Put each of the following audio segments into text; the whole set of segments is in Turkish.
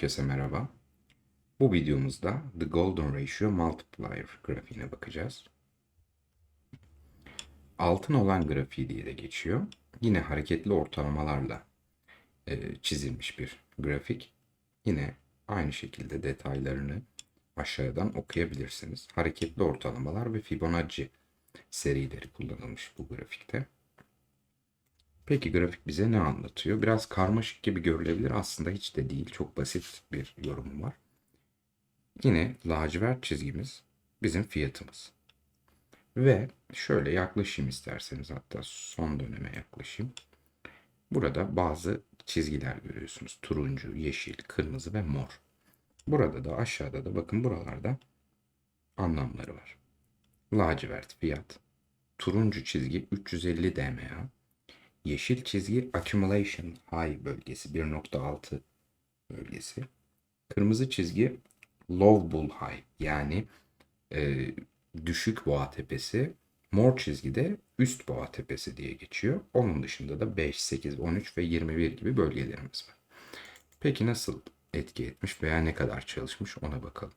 Herkese merhaba. Bu videomuzda The Golden Ratio Multiplier grafiğine bakacağız. Altın olan grafiği diye de geçiyor. Yine hareketli ortalamalarla e, çizilmiş bir grafik. Yine aynı şekilde detaylarını aşağıdan okuyabilirsiniz. Hareketli ortalamalar ve Fibonacci serileri kullanılmış bu grafikte. Peki grafik bize ne anlatıyor? Biraz karmaşık gibi görülebilir. Aslında hiç de değil. Çok basit bir yorumu var. Yine lacivert çizgimiz bizim fiyatımız. Ve şöyle yaklaşayım isterseniz hatta son döneme yaklaşayım. Burada bazı çizgiler görüyorsunuz. Turuncu, yeşil, kırmızı ve mor. Burada da aşağıda da bakın buralarda anlamları var. Lacivert fiyat. Turuncu çizgi 350 DMA. Yeşil çizgi accumulation high bölgesi 1.6 bölgesi. Kırmızı çizgi low bull high yani e, düşük boğa tepesi. Mor çizgi de üst boğa tepesi diye geçiyor. Onun dışında da 5, 8, 13 ve 21 gibi bölgelerimiz var. Peki nasıl etki etmiş veya ne kadar çalışmış ona bakalım.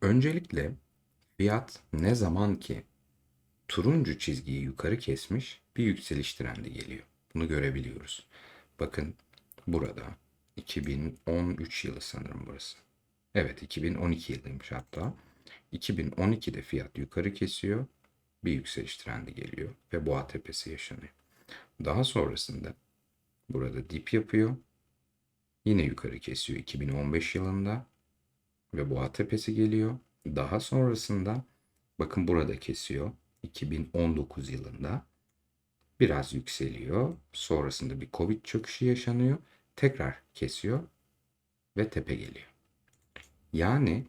Öncelikle fiyat ne zaman ki turuncu çizgiyi yukarı kesmiş bir yükseliş trendi geliyor. Bunu görebiliyoruz. Bakın burada 2013 yılı sanırım burası. Evet 2012 yılıymış hatta. 2012'de fiyat yukarı kesiyor. Bir yükseliş trendi geliyor ve boğa tepesi yaşanıyor. Daha sonrasında burada dip yapıyor. Yine yukarı kesiyor 2015 yılında ve boğa tepesi geliyor. Daha sonrasında bakın burada kesiyor 2019 yılında biraz yükseliyor. Sonrasında bir Covid çöküşü yaşanıyor. Tekrar kesiyor ve tepe geliyor. Yani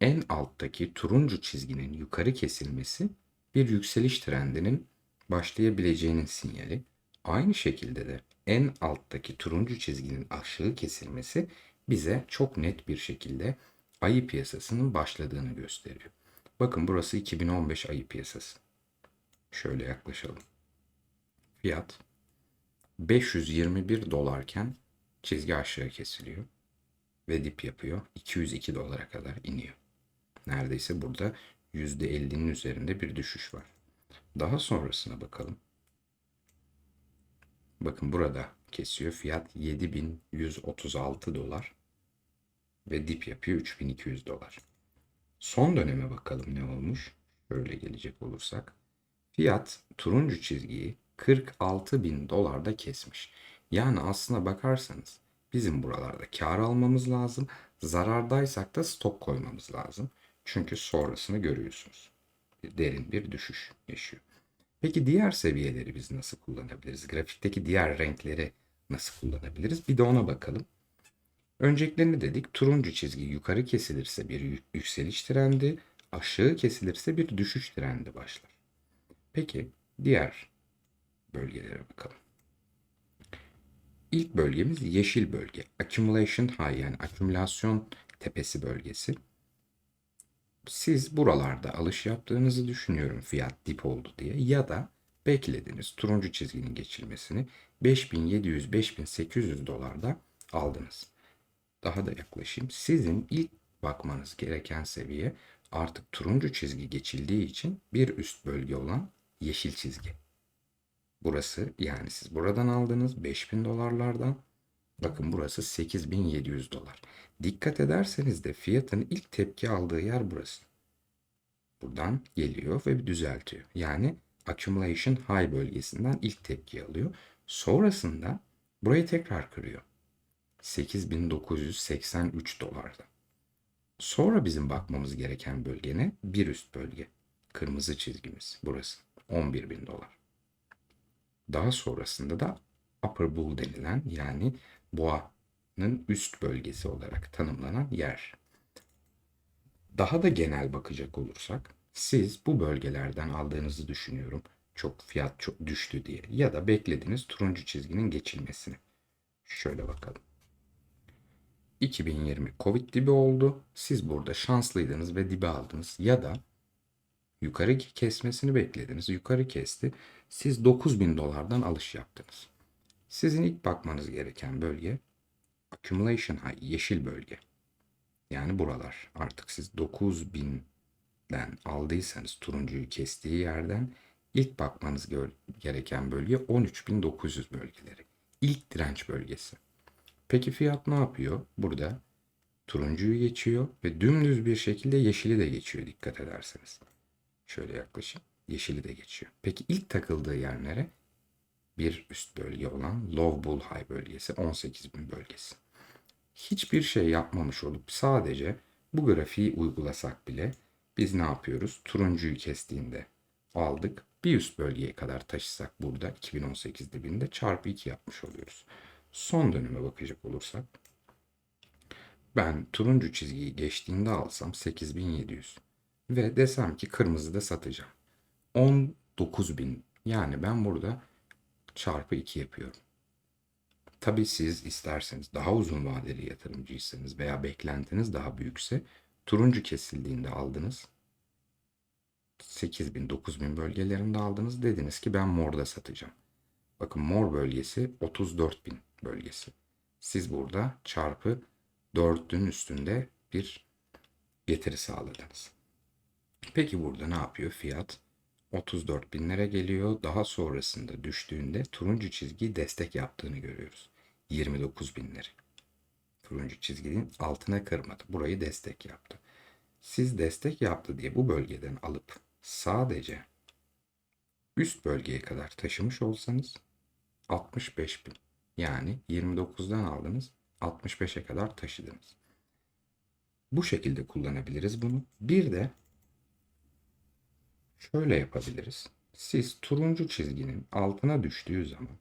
en alttaki turuncu çizginin yukarı kesilmesi bir yükseliş trendinin başlayabileceğinin sinyali. Aynı şekilde de en alttaki turuncu çizginin aşağı kesilmesi bize çok net bir şekilde ayı piyasasının başladığını gösteriyor. Bakın burası 2015 ayı piyasası. Şöyle yaklaşalım. Fiyat 521 dolarken çizgi aşağı kesiliyor ve dip yapıyor. 202 dolara kadar iniyor. Neredeyse burada %50'nin üzerinde bir düşüş var. Daha sonrasına bakalım. Bakın burada kesiyor. Fiyat 7136 dolar ve dip yapıyor 3200 dolar. Son döneme bakalım ne olmuş. Şöyle gelecek olursak. Fiyat turuncu çizgiyi 46 bin dolarda kesmiş. Yani aslına bakarsanız bizim buralarda kar almamız lazım. Zarardaysak da stop koymamız lazım. Çünkü sonrasını görüyorsunuz. Derin bir düşüş yaşıyor. Peki diğer seviyeleri biz nasıl kullanabiliriz? Grafikteki diğer renkleri nasıl kullanabiliriz? Bir de ona bakalım. Önceliklerini dedik. Turuncu çizgi yukarı kesilirse bir yükseliş trendi, aşağı kesilirse bir düşüş trendi başlar. Peki diğer bölgelere bakalım. İlk bölgemiz yeşil bölge. Accumulation high yani akümülasyon tepesi bölgesi. Siz buralarda alış yaptığınızı düşünüyorum fiyat dip oldu diye ya da beklediniz turuncu çizginin geçilmesini 5700-5800 dolarda aldınız. Daha da yaklaşayım. Sizin ilk bakmanız gereken seviye artık turuncu çizgi geçildiği için bir üst bölge olan yeşil çizgi. Burası yani siz buradan aldınız 5000 dolarlardan. Bakın burası 8700 dolar. Dikkat ederseniz de fiyatın ilk tepki aldığı yer burası. Buradan geliyor ve bir düzeltiyor. Yani accumulation high bölgesinden ilk tepki alıyor. Sonrasında burayı tekrar kırıyor. 8983 dolarda. Sonra bizim bakmamız gereken bölge ne? Bir üst bölge. Kırmızı çizgimiz burası. 11 bin dolar. Daha sonrasında da upper bull denilen yani boğanın üst bölgesi olarak tanımlanan yer. Daha da genel bakacak olursak siz bu bölgelerden aldığınızı düşünüyorum. Çok fiyat çok düştü diye ya da beklediğiniz turuncu çizginin geçilmesini. Şöyle bakalım. 2020 Covid dibi oldu. Siz burada şanslıydınız ve dibi aldınız ya da yukarı kesmesini beklediniz. Yukarı kesti. Siz 9000 dolardan alış yaptınız. Sizin ilk bakmanız gereken bölge accumulation high yeşil bölge. Yani buralar. Artık siz 9000'den aldıysanız turuncuyu kestiği yerden ilk bakmanız gereken bölge 13900 bölgeleri. İlk direnç bölgesi. Peki fiyat ne yapıyor? Burada turuncuyu geçiyor ve dümdüz bir şekilde yeşili de geçiyor dikkat ederseniz. Şöyle yaklaşayım. Yeşili de geçiyor. Peki ilk takıldığı yer nere? Bir üst bölge olan Low Bull High bölgesi 18.000 bölgesi. Hiçbir şey yapmamış olup sadece bu grafiği uygulasak bile biz ne yapıyoruz? Turuncuyu kestiğinde aldık. Bir üst bölgeye kadar taşısak burada 2018 dibinde çarpı 2 yapmış oluyoruz. Son döneme bakacak olursak ben turuncu çizgiyi geçtiğinde alsam 8700 ve desem ki kırmızıda satacağım. 19000 yani ben burada çarpı 2 yapıyorum. Tabii siz isterseniz daha uzun vadeli yatırımcıysanız veya beklentiniz daha büyükse turuncu kesildiğinde aldınız. 8000 9000 bölgelerinde aldınız dediniz ki ben morda satacağım. Bakın mor bölgesi 34000 bölgesi. Siz burada çarpı 4'ün üstünde bir getiri sağladınız. Peki burada ne yapıyor fiyat? 34 binlere geliyor. Daha sonrasında düştüğünde turuncu çizgiyi destek yaptığını görüyoruz. 29 binleri. Turuncu çizginin altına kırmadı. Burayı destek yaptı. Siz destek yaptı diye bu bölgeden alıp sadece üst bölgeye kadar taşımış olsanız 65 bin. Yani 29'dan aldınız 65'e kadar taşıdınız. Bu şekilde kullanabiliriz bunu. Bir de şöyle yapabiliriz. Siz turuncu çizginin altına düştüğü zaman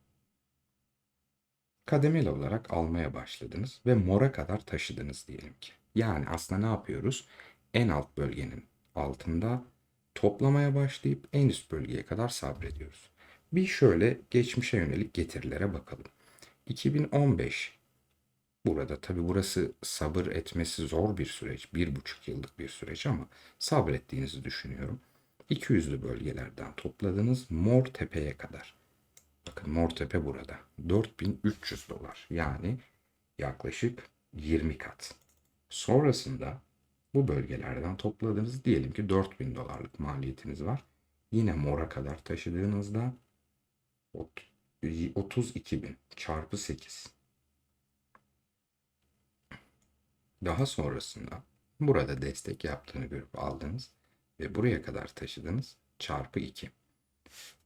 kademeli olarak almaya başladınız ve mora kadar taşıdınız diyelim ki. Yani aslında ne yapıyoruz? En alt bölgenin altında toplamaya başlayıp en üst bölgeye kadar sabrediyoruz. Bir şöyle geçmişe yönelik getirilere bakalım. 2015 Burada tabi burası sabır etmesi zor bir süreç. Bir buçuk yıllık bir süreç ama sabrettiğinizi düşünüyorum. 200'lü bölgelerden topladığınız Mor Tepe'ye kadar. Bakın Mor Tepe burada. 4300 dolar. Yani yaklaşık 20 kat. Sonrasında bu bölgelerden topladığınız diyelim ki 4000 dolarlık maliyetiniz var. Yine mora kadar taşıdığınızda 32 bin çarpı 8 Daha sonrasında burada destek yaptığını görüp aldınız ve buraya kadar taşıdınız çarpı 2.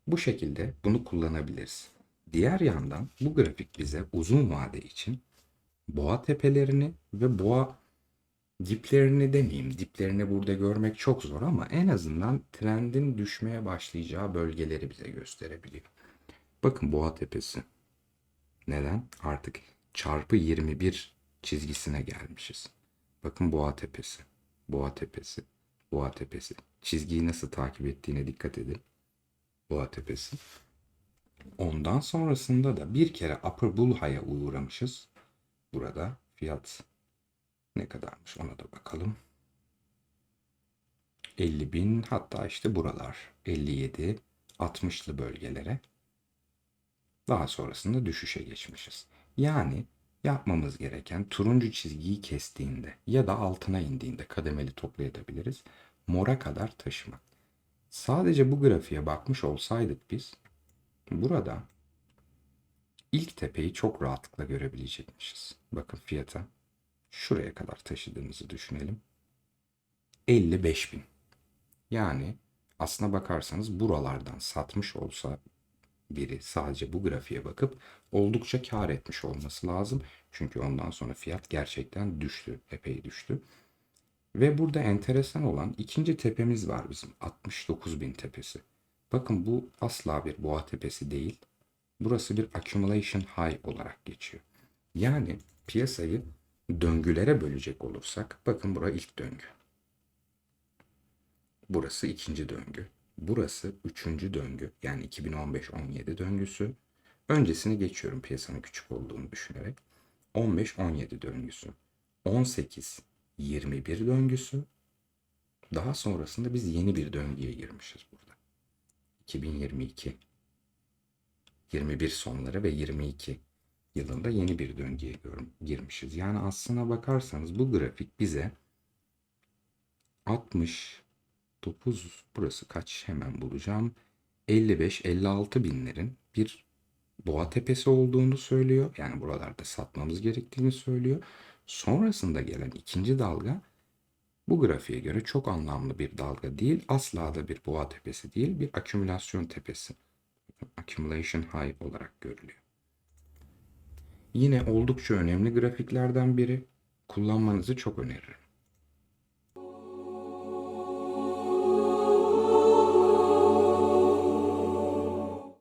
Bu şekilde bunu kullanabiliriz. Diğer yandan bu grafik bize uzun vade için boğa tepelerini ve boğa diplerini demeyeyim. Diplerini burada görmek çok zor ama en azından trendin düşmeye başlayacağı bölgeleri bize gösterebiliyor. Bakın boğa tepesi. Neden? Artık çarpı 21 çizgisine gelmişiz. Bakın Boğa Tepesi. Boğa Tepesi. Boğa Tepesi. Çizgiyi nasıl takip ettiğine dikkat edin. Boğa Tepesi. Ondan sonrasında da bir kere Upper Bullhigh'a uğramışız. Burada fiyat ne kadarmış ona da bakalım. 50 bin hatta işte buralar 57 60'lı bölgelere daha sonrasında düşüşe geçmişiz. Yani Yapmamız gereken turuncu çizgiyi kestiğinde ya da altına indiğinde kademeli toplayabiliriz. Mora kadar taşımak. Sadece bu grafiğe bakmış olsaydık biz burada ilk tepeyi çok rahatlıkla görebilecekmişiz. Bakın fiyata şuraya kadar taşıdığımızı düşünelim. 55 bin. Yani aslına bakarsanız buralardan satmış olsa biri sadece bu grafiğe bakıp oldukça kar etmiş olması lazım. Çünkü ondan sonra fiyat gerçekten düştü, epey düştü. Ve burada enteresan olan ikinci tepemiz var bizim 69 bin tepesi. Bakın bu asla bir boğa tepesi değil. Burası bir accumulation high olarak geçiyor. Yani piyasayı döngülere bölecek olursak bakın bura ilk döngü. Burası ikinci döngü. Burası üçüncü döngü yani 2015-17 döngüsü. Öncesini geçiyorum piyasanın küçük olduğunu düşünerek. 15-17 döngüsü. 18-21 döngüsü. Daha sonrasında biz yeni bir döngüye girmişiz burada. 2022. 21 sonları ve 22. yılında yeni bir döngüye girmişiz. Yani aslına bakarsanız bu grafik bize 69 burası kaç hemen bulacağım. 55-56 binlerin bir boğa tepesi olduğunu söylüyor. Yani buralarda satmamız gerektiğini söylüyor. Sonrasında gelen ikinci dalga bu grafiğe göre çok anlamlı bir dalga değil. Asla da bir boğa tepesi değil. Bir akümülasyon tepesi. Accumulation high olarak görülüyor. Yine oldukça önemli grafiklerden biri. Kullanmanızı çok öneririm.